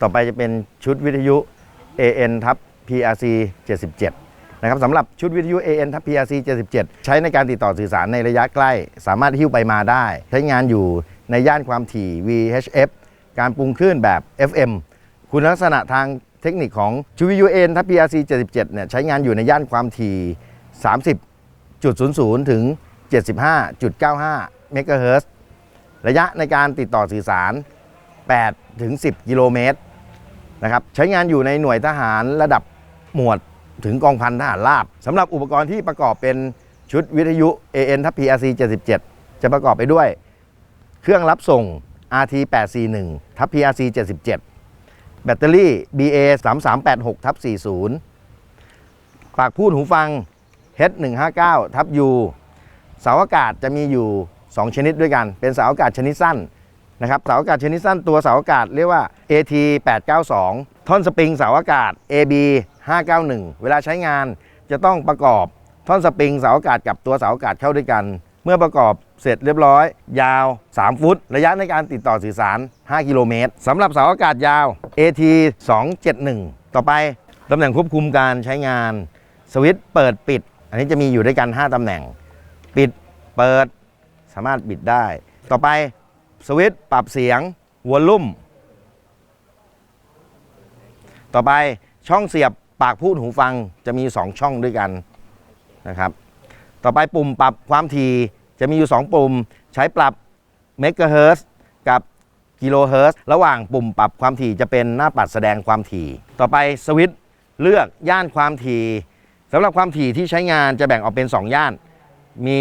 ต่อไปจะเป็นชุดวิทยุ AN ทับ PRC 77 นะครับสำหรับชุดวิทยุ AN ทับ PRC 77 ใช้ในการติดต่อสื่อสารในระยะใกล้ สามารถหิ้วไปมาได้ ใช้งานอยู่ในย่านความถี่ VHF การปรุงคลื่นแบบ FM คุณลักษณะทางเทคนิคของชุดวิทยุ AN ทับ PRC 77 เนี่ยใช้งานอยู่ในย่านความถี่ 30.00 ถึง 75.95 เมกะเฮิรตซ์ระยะในการติดต่อสื่อสาร8ถึง10 กิโลเมตร นะครับใช้งานอยู่ในหน่วยทหารระดับหมวดถึงกองพันทหารราบสำหรับอุปกรณ์ที่ประกอบเป็นชุดวิทยุ AN ทับ PRC 77 จะประกอบไปด้วย เครื่องรับส่ง RT 841ทับ PRC 77 แบตเตอรี่ BA 3386ทับ40 ปากพูดหูฟัง H159 ทับ U เสาอากาศจะมีอยู่ 2 ชนิดด้วยกัน เป็นเสาอากาศชนิดสั้น นะครับเสาอากาศชนิดสั้นตัวเสาอากาศเรียกว่า AT 892ท่อนสปริงเสาอากาศ AB 591 เวลาใช้งานจะต้องประกอบท่อนสปริงเสาอากาศกับตัวเสาอากาศเข้าด้วยกัน เมื่อประกอบเสร็จเรียบร้อย ยาว 3 ฟุต ระยะในการติดต่อสื่อสาร 5 กิโลเมตรสำหรับเสาอากาศยาว AT 271 ต่อไปตำแหน่งควบคุมการใช้งาน สวิตช์เปิดปิด อันนี้จะมีอยู่ด้วยกัน 5ตำแหน่ง ปิดเปิดสามารถปิดได้ ต่อไป สวิตช์ปรับเสียงวอลลุ่ม ต่อไปช่องเสียบปากพูดหูฟังจะมี 2 ช่องด้วยกันนะครับ ต่อไปปุ่มปรับความถี่จะมีอยู่ 2 ปุ่ม ใช้ปรับเมกะเฮิร์กับกิโลเฮิร์ระหว่างปุ่มปรับความถี่จะเป็นหน้าปัดแสดงความถี่ ต่อไปสวิตช์เลือกย่านความถี่สำหรับความถี่ที่ใช้งานจะแบ่งออกเป็น 2 ย่าน มี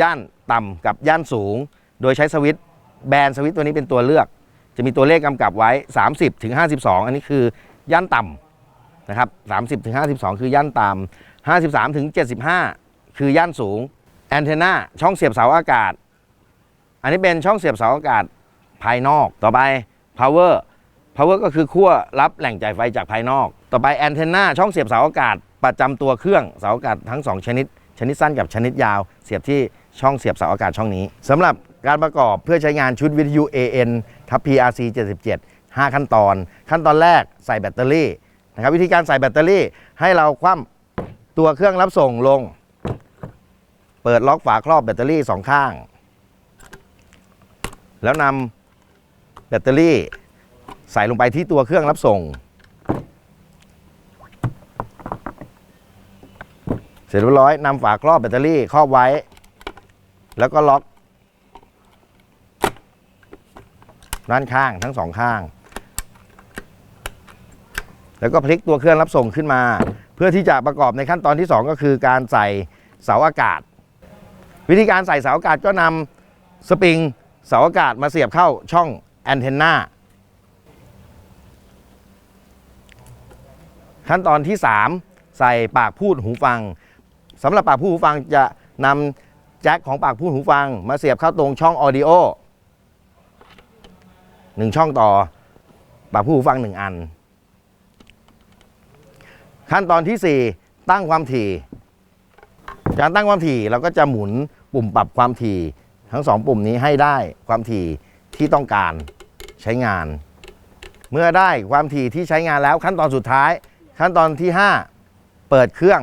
ย่านต่ำกับย่านสูง โดยใช้สวิตช์ แบนสวิตตัวนี้เป็นตัวเลือก จะมีตัวเลขกำกับไว้ 30ถึง52 อันนี้คือย่านต่ำนะครับ30ถึง52 คือย่านต่ำ53ถึง75 คือย่านสูงแอนเทนาช่องเสียบเสาอากาศ อันนี้เป็นช่องเสียบเสาอากาศภายนอกต่อไป power power ก็คือขั้วรับแหล่งจ่ายไฟจากภายนอก ต่อไปแอนเทนาช่องเสียบเสาอากาศประจำตัวเครื่องเสาอากาศทั้ง 2 ชนิด ชนิดสั้นกับชนิดยาว เสียบที่ช่องเสียบเสาอากาศช่องนี้สำหรับ การประกอบเพื่อใช้งานชุดวิทยุ AN ทับ PRC 77 5 ขั้นตอน ขั้นตอนแรกใส่แบตเตอรี่นะครับวิธีการใส่แบตเตอรี่ให้เราคว่ำตัวเครื่องรับส่งลง เปิดล็อกฝาครอบแบตเตอรี่สองข้าง แล้วนำแบตเตอรี่ใส่ลงไปที่ตัวเครื่องรับส่ง เสร็จเรียบร้อยนำฝาครอบแบตเตอรี่ครอบไว้ แล้วก็ล็อก ด้านข้างทั้งสองข้าง แล้วก็พลิกตัวเครื่องรับส่งขึ้นมา เพื่อที่จะประกอบในขั้นตอนที่ 2 ก็คือการใส่เสาอากาศ วิธีการใส่เสาอากาศก็นำสปริงเสาอากาศมาเสียบเข้าช่องแอนเทนนาขั้นตอนที่ 3 ใส่ปากพูดหูฟังสำหรับปากพูดหูฟังจะนำแจ็คของปากพูดหูฟัง มาเสียบเข้าตรงช่องออดิโอ หนึ่งช่องต่อปากพูดหูฟังหนึ่งอัน ขั้นตอนที่ 4 ตั้งความถี่ การตั้งความถี่เราก็จะหมุนปุ่มปรับความถี่ทั้งสองปุ่มนี้ให้ได้ความถี่ที่ต้องการใช้งาน เมื่อได้ความถี่ที่ใช้งานแล้วขั้นตอนสุดท้าย ขั้นตอนที่ 5 เปิดเครื่อง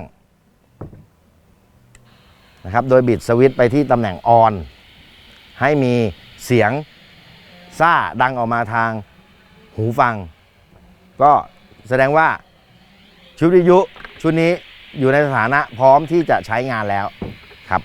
นะครับโดยบิดสวิตช์ไปที่ตำแหน่งออนให้มีเสียง ซ่าดังออกมาทางหูฟัง ก็แสดงว่าชุดวิทยุชุดนี้อยู่ในสถานะพร้อมที่จะใช้งานแล้วครับ